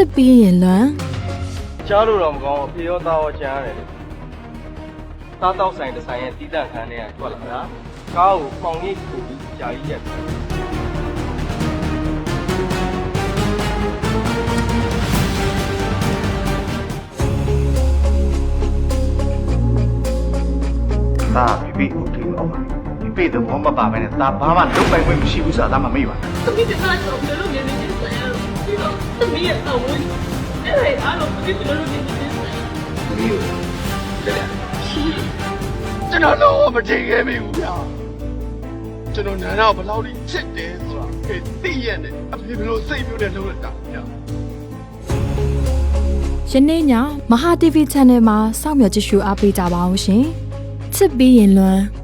စ်ပြီးရင်လွမ်းကြားလို့တော့မကောင်းဘူးဖေရောသားရောကြားရတယ်လေသားတောက်ဆိုင်တစ်ဆိုင်ရဲ့တီးတန့်ခန်းထဲကထွက်လာတာကားကိုမှောင်ရိပ်ပို့ပြီးကြာကြီးရက်တယ်ဒါပြပြကိုထိအောင်ပါပြပြတော့ဘာမှမပါဘဲနဲ့ဒါဘာမှလုံးပိုင်ခွင့်မရှိဘူးဆိုတာဒါမှမေ့ပါသမီးတရားတော့ဘယ်လိုနေနေလဲဒီတော့ သမီးရဲ့အဝတ်အဲ့ဒါအားလုံးသမီးဘယ်လိုနေနေလဲမီးကိုတဲ့ကျွန်တော်တော့မချိန်ခဲ့မိဘူးဗျာကျွန်တော်နာနာဘယ်လောက်ထိချစ်တယ်ဆိုတာအဲသိရနဲ့အဖေဘယ်လိုစိတ်ပြည့်တဲ့လုံးလက်တာဗျာယနေ့ညမဟာ TV Channel မှာစောင့်မျှော်ကြည့်ရှုအားပေးကြပါအောင်ရှင်ချစ်ပြီးရင်လွမ်း